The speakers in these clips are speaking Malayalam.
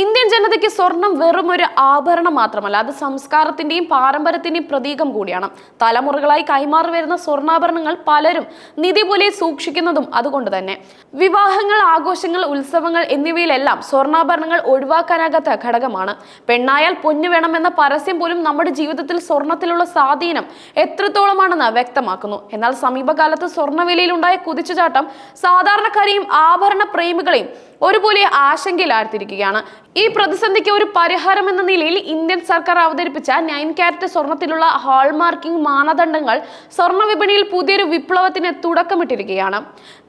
ഇന്ത്യൻ ജനതയ്ക്ക് സ്വർണം വെറും ഒരു ആഭരണം മാത്രമല്ല അത് സംസ്കാരത്തിന്റെയും പാരമ്പര്യത്തിന്റെയും പ്രതീകം കൂടിയാണ്. തലമുറകളായി കൈമാറി വരുന്ന സ്വർണാഭരണങ്ങൾ പലരും നിധി പോലെ സൂക്ഷിക്കുന്നതും അതുകൊണ്ട് തന്നെ. വിവാഹങ്ങൾ ആഘോഷങ്ങൾ ഉത്സവങ്ങൾ എന്നിവയിലെല്ലാം സ്വർണാഭരണങ്ങൾ ഒഴിവാക്കാനാകാത്ത ഘടകമാണ്. പെണ്ണായാൽ പൊന്നു വേണമെന്ന പരസ്യം പോലും നമ്മുടെ ജീവിതത്തിൽ സ്വർണത്തിലുള്ള സ്വാധീനം എത്രത്തോളമാണെന്ന് വ്യക്തമാക്കുന്നു. എന്നാൽ സമീപകാലത്ത് സ്വർണവിലയിലുണ്ടായ കുതിച്ചുചാട്ടം സാധാരണക്കാരെയും ആഭരണ പ്രേമികളെയും ഒരുപോലെ ആശങ്കയിലാഴ്ത്തിയിരിക്കുകയാണ്. ഈ പ്രതിസന്ധിക്ക് ഒരു പരിഹാരം എന്ന നിലയിൽ ഇന്ത്യൻ സർക്കാർ അവതരിപ്പിച്ച നയൻ ക്യാരറ്റ് സ്വർണത്തിലുള്ള ഹാൾമാർക്കിംഗ് മാനദണ്ഡങ്ങൾ സ്വർണ വിപണിയിൽ പുതിയൊരു വിപ്ലവത്തിന് തുടക്കമിട്ടിരിക്കുകയാണ്.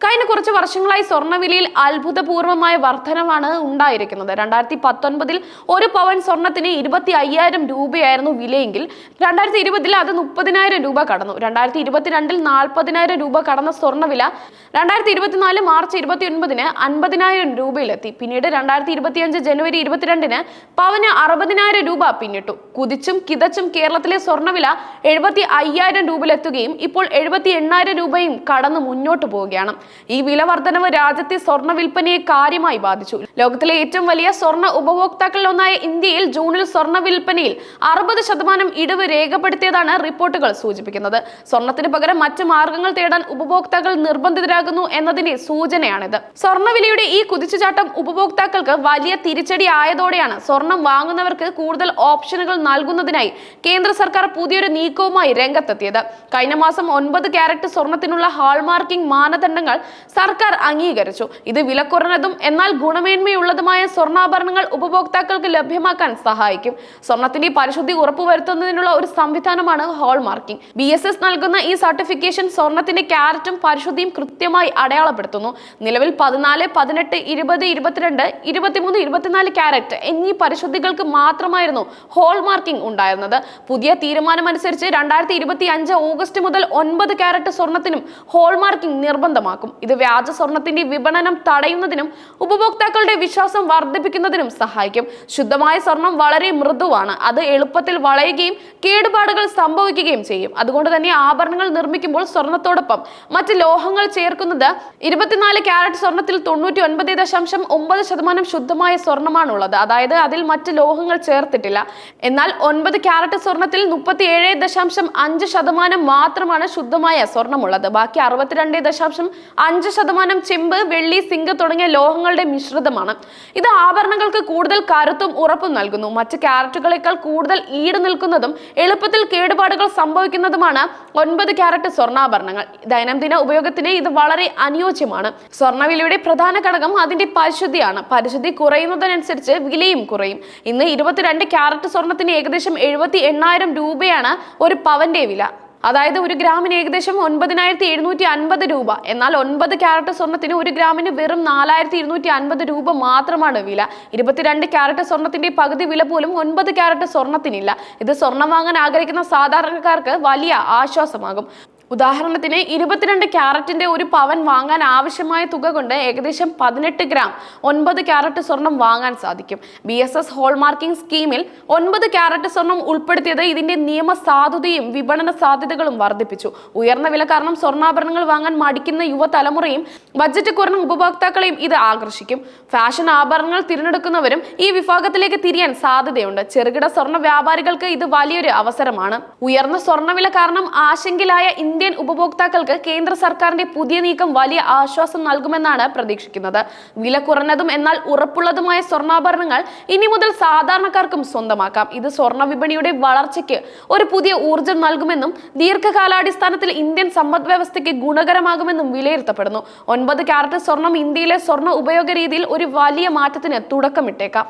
കഴിഞ്ഞ കുറച്ച് വർഷങ്ങളായി സ്വർണവിലയിൽ അത്ഭുതപൂർവമായ വർധനമാണ് ഉണ്ടായിരിക്കുന്നത്. രണ്ടായിരത്തി പത്തൊൻപതിൽ ഒരു പവൻ സ്വർണത്തിന് ഇരുപത്തി അയ്യായിരം രൂപയായിരുന്നു വിലയെങ്കിൽ രണ്ടായിരത്തി ഇരുപതിൽ അത് മുപ്പതിനായിരം രൂപ കടന്നു. രണ്ടായിരത്തി ഇരുപത്തിരണ്ടിൽ നാൽപ്പതിനായിരം രൂപ കടന്ന സ്വർണവില രണ്ടായിരത്തി ഇരുപത്തിനാല് മാർച്ച് ഇരുപത്തി ഒൻപതിന് അൻപതിനായിരം രൂപയിലെത്തി. പിന്നീട് രണ്ടായിരത്തി ഇരുപത്തിയഞ്ച് ജനുവരി ഇരുപത്തിരണ്ടിന് പവന് അറുപതിനായിരം രൂപ പിന്നിട്ടു. കുതിച്ചും കിതച്ചും കേരളത്തിലെ സ്വർണവില എഴുപത്തി അയ്യായിരം രൂപയിലെത്തുകയും ഇപ്പോൾ എഴുപത്തി എണ്ണായിരം രൂപയും കടന്നു മുന്നോട്ട് പോവുകയാണ്. ഈ വില വർധനവ് രാജ്യത്തെ സ്വർണ വിൽപ്പനയെ കാര്യമായി ബാധിച്ചു. ലോകത്തിലെ ഏറ്റവും വലിയ സ്വർണ ഉപഭോക്താക്കളിൽ ഒന്നായ ഇന്ത്യയിൽ ജൂണിൽ സ്വർണ വിൽപ്പനയിൽ അറുപത് ശതമാനം ഇടിവ് രേഖപ്പെടുത്തിയതാണ് റിപ്പോർട്ടുകൾ സൂചിപ്പിക്കുന്നത്. സ്വർണത്തിന് പകരം മറ്റു മാർഗങ്ങൾ തേടാൻ ഉപഭോക്താക്കൾ നിർബന്ധിതരാകുന്നു എന്നതിന്റെ സൂചനയാണിത്. സ്വർണവിലയുടെ ഈ കുതിച്ചുചാട്ടം ഉപഭോക്താക്കൾക്ക് വലിയ തിരിച്ചടി ആയതോടെയാണ് സ്വർണം വാങ്ങുന്നവർക്ക് കൂടുതൽ ഓപ്ഷനുകൾ നൽകുന്നതിനായി കേന്ദ്ര സർക്കാർ പുതിയൊരു നീക്കവുമായി രംഗത്തെത്തിയത്. കഴിഞ്ഞ മാസം ഒൻപത് ക്യാരറ്റ് സ്വർണത്തിനുള്ള ഹാൾമാർക്കിംഗ് മാനദണ്ഡങ്ങൾ സർക്കാർ അംഗീകരിച്ചു. ഇത് വിലക്കുറഞ്ഞതും എന്നാൽ ഗുണമേന്മയുള്ളതുമായ സ്വർണാഭരണങ്ങൾ ഉപഭോക്താക്കൾക്ക് ലഭ്യമാക്കാൻ സഹായിക്കും. സ്വർണത്തിന്റെ പരിശുദ്ധി ഉറപ്പുവരുത്തുന്നതിനുള്ള ഒരു സംവിധാനമാണ് ഹാൾമാർക്കിംഗ്. ബി എസ് എസ് നൽകുന്ന ഈ സർട്ടിഫിക്കേഷൻ സ്വർണത്തിന്റെ ക്യാരറ്റും പരിശുദ്ധിയും കൃത്യമായി അടയാളപ്പെടുത്തുന്നു. നിലവിൽ പതിനാല് പതിനെട്ട് ഇരുപത് ഇരുപത്തിരണ്ട് ഇരുപത്തിമൂന്ന് ഇരുപത്തിനാല് ക്യാരറ്റ് എന്നീ പരിശുദ്ധികൾക്ക് മാത്രമായിരുന്നു ഹോൾ മാർക്കിംഗ് ഉണ്ടായിരുന്നത്. പുതിയ തീരുമാനമനുസരിച്ച് രണ്ടായിരത്തി ഇരുപത്തി അഞ്ച് ഓഗസ്റ്റ് മുതൽ ഒൻപത് ക്യാരറ്റ് സ്വർണത്തിനും ഹോൾ മാർക്കിംഗ് നിർബന്ധമാക്കും. ഇത് വ്യാജ സ്വർണത്തിന്റെ വിപണനം തടയുന്നതിനും ഉപഭോക്താക്കളുടെ വിശ്വാസം വർദ്ധിപ്പിക്കുന്നതിനും സഹായിക്കും. ശുദ്ധമായ സ്വർണം വളരെ മൃദുവാണ്. അത് എളുപ്പത്തിൽ വളയുകയും കേടുപാടുകൾ സംഭവിക്കുകയും ചെയ്യും. അതുകൊണ്ട് തന്നെ ആഭരണങ്ങൾ നിർമ്മിക്കുമ്പോൾ സ്വർണത്തോടൊപ്പം മറ്റ് ലോഹങ്ങൾ ചേർക്കുന്നത് ഇരുപത്തിനാല് ക്യാരറ്റ് സ്വർണത്തിൽ തൊണ്ണൂറ്റി ഒൻപത് ദശാംശം ഒമ്പത് ശതമാനം ശുദ്ധമായ സ്വർണമാണുള്ളത് അതായത് അതിൽ മറ്റ് ലോഹങ്ങൾ ചേർത്തിട്ടില്ല. എന്നാൽ ഒൻപത് ക്യാരറ്റ് സ്വർണത്തിൽ മുപ്പത്തി ഏഴ് ദശാംശം അഞ്ച് ശതമാനം മാത്രമാണ് ശുദ്ധമായ സ്വർണമുള്ളത്. ബാക്കി അറുപത്തിരണ്ട് ദശാംശം അഞ്ച് ശതമാനം ചെമ്പ് വെള്ളി സിങ്ക് തുടങ്ങിയ ലോഹങ്ങളുടെ മിശ്രിതമാണ്. ഇത് ആഭരണങ്ങൾക്ക് കൂടുതൽ കരുത്തും ഉറപ്പും നൽകുന്നു. മറ്റ് ക്യാരറ്റുകളേക്കാൾ കൂടുതൽ ഈട് നിൽക്കുന്നതും എളുപ്പത്തിൽ കേടുപാടുകൾ സംഭവിക്കുന്നതുമാണ് ഒൻപത് ക്യാരറ്റ് സ്വർണാഭരണങ്ങൾ. ദൈനംദിന ഉപയോഗത്തിന് ഇത് വളരെ അനുയോജ്യമാണ്. സ്വർണവിലയുടെ പ്രധാന ഘടകം അതിന്റെ പരിശുദ്ധിയാണ്. പരിശുദ്ധി കുറയുന്നതിനനുസരിച്ച് വിലയും കുറയും. ഇന്ന് ഇരുപത്തിരണ്ട് ക്യാരറ്റ് സ്വർണത്തിന് ഏകദേശം എഴുപത്തി എണ്ണായിരം രൂപയാണ് ഒരു പവന്റെ വില. അതായത് ഒരു ഗ്രാമിന് ഏകദേശം ഒൻപതിനായിരത്തി എഴുന്നൂറ്റി അൻപത് രൂപ. എന്നാൽ ഒൻപത് ക്യാരറ്റ് സ്വർണത്തിന് ഒരു ഗ്രാമിന് വെറും നാലായിരത്തി ഇരുന്നൂറ്റി അൻപത് രൂപ മാത്രമാണ് വില. ഇരുപത്തിരണ്ട് ക്യാരറ്റ് സ്വർണത്തിന്റെ പകുതി വില പോലും ഒൻപത് ക്യാരറ്റ് സ്വർണത്തിനില്ല. ഇത് സ്വർണം വാങ്ങാൻ ആഗ്രഹിക്കുന്ന സാധാരണക്കാർക്ക് വലിയ ആശ്വാസമാകും. ഉദാഹരണത്തിന് ഇരുപത്തിരണ്ട് ക്യാരറ്റിന്റെ ഒരു പവൻ വാങ്ങാൻ ആവശ്യമായ തുക കൊണ്ട് ഏകദേശം പതിനെട്ട് ഗ്രാം ഒൻപത് ക്യാരറ്റ് സ്വർണം വാങ്ങാൻ സാധിക്കും. ബി എസ് എസ് ഹോൾമാർക്കിംഗ് സ്കീമിൽ ഒൻപത് ക്യാരറ്റ് സ്വർണം ഉൾപ്പെടുത്തിയത് ഇതിന്റെ നിയമ സാധുതയും വിപണന സാധ്യതകളും വർദ്ധിപ്പിച്ചു. ഉയർന്ന വില കാരണം സ്വർണാഭരണങ്ങൾ വാങ്ങാൻ മടിക്കുന്ന യുവതലമുറയും ബജറ്റ് കുറഞ്ഞ ഉപഭോക്താക്കളെയും ഇത് ആകർഷിക്കും. ഫാഷൻ ആഭരണങ്ങൾ തിരഞ്ഞെടുക്കുന്നവരും ഈ വിഭാഗത്തിലേക്ക് തിരിയാൻ സാധ്യതയുണ്ട്. ചെറുകിട സ്വർണ വ്യാപാരികൾക്ക് ഇത് വലിയൊരു അവസരമാണ്. ഉയർന്ന സ്വർണവില കാരണം ആശങ്കിലായ ആശങ്കയിലായ ഇന്ത്യൻ ഉപഭോക്താക്കൾക്ക് കേന്ദ്ര സർക്കാരിന്റെ പുതിയ നീക്കം വലിയ ആശ്വാസം നൽകുമെന്നാണ് പ്രതീക്ഷിക്കുന്നത്. വില കുറഞ്ഞതും എന്നാൽ ഉറപ്പുള്ളതുമായ സ്വർണാഭരണങ്ങൾ ഇനി മുതൽ സാധാരണക്കാർക്കും സ്വന്തമാക്കാം. ഇത് സ്വർണ വിപണിയുടെ വളർച്ചയ്ക്ക് ഒരു പുതിയ ഊർജം നൽകുമെന്നും ദീർഘകാലാടിസ്ഥാനത്തിൽ ഇന്ത്യൻ സമ്പദ് വ്യവസ്ഥയ്ക്ക് ഗുണകരമാകുമെന്നും വിലയിരുത്തപ്പെടുന്നു. ഒൻപത് ക്യാരറ്റ് സ്വർണം ഇന്ത്യയിലെ സ്വർണ ഉപയോഗ രീതിയിൽ ഒരു വലിയ മാറ്റത്തിന് തുടക്കമിട്ടേക്കാം.